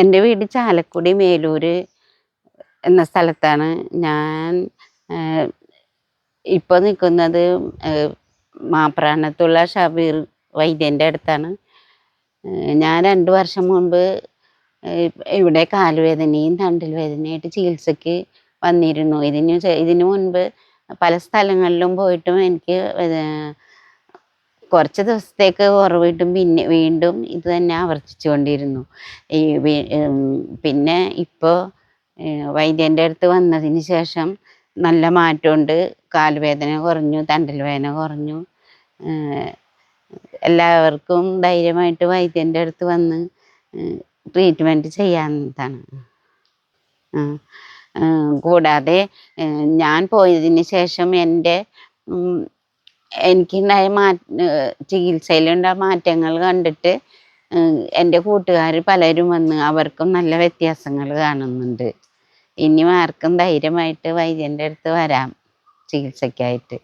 എന്റെ വീട് ചാലക്കുടി മേലൂര് എന്ന സ്ഥലത്താണ്. ഞാൻ ഇപ്പോൾ നിൽക്കുന്നത് മാപ്രാണത്തുള്ള ഷബീർ വൈദ്യന്റെ അടുത്താണ്. ഞാൻ രണ്ട് വർഷം മുൻപ് ഇവിടെ കാലുവേദനയും തണ്ടിൽ വേദനയായിട്ട് ചികിത്സയ്ക്ക് വന്നിരുന്നു. ഇതിന് ഇതിനു മുൻപ് പല സ്ഥലങ്ങളിലും പോയിട്ടും എനിക്ക് കുറച്ച് ദിവസത്തേക്ക് വീണ്ടും പിന്നെ വീണ്ടും ഇത് തന്നെ ആവർത്തിച്ചുകൊണ്ടിരുന്നു. ഈ വി- ഉം, പിന്നെ ഇപ്പോൾ വൈദ്യന്റെ അടുത്ത് വന്നതിന് ശേഷം നല്ല മാറ്റമുണ്ട്. കാൽവേദന കുറഞ്ഞു തണ്ടൽ വേദന കുറഞ്ഞു. എല്ലാവർക്കും ധൈര്യമായിട്ട് വൈദ്യന്റെ അടുത്ത് വന്ന് ട്രീറ്റ്മെന്റ് ചെയ്യാവുന്നതാണ്. കൂടാതെ ഞാൻ പോയതിന് ശേഷം എന്റെ എനിക്കുണ്ടായ മാ ഏഹ് ചികിത്സയിലുണ്ടായ മാറ്റങ്ങൾ കണ്ടിട്ട് എന്റെ കൂട്ടുകാർ പലരും വന്ന് അവർക്കും നല്ല വ്യത്യാസങ്ങൾ കാണുന്നുണ്ട്. ഇനിയും ആർക്കും ധൈര്യമായിട്ട് വൈദ്യന്റെ അടുത്ത് വരാം ചികിത്സയ്ക്കായിട്ട്.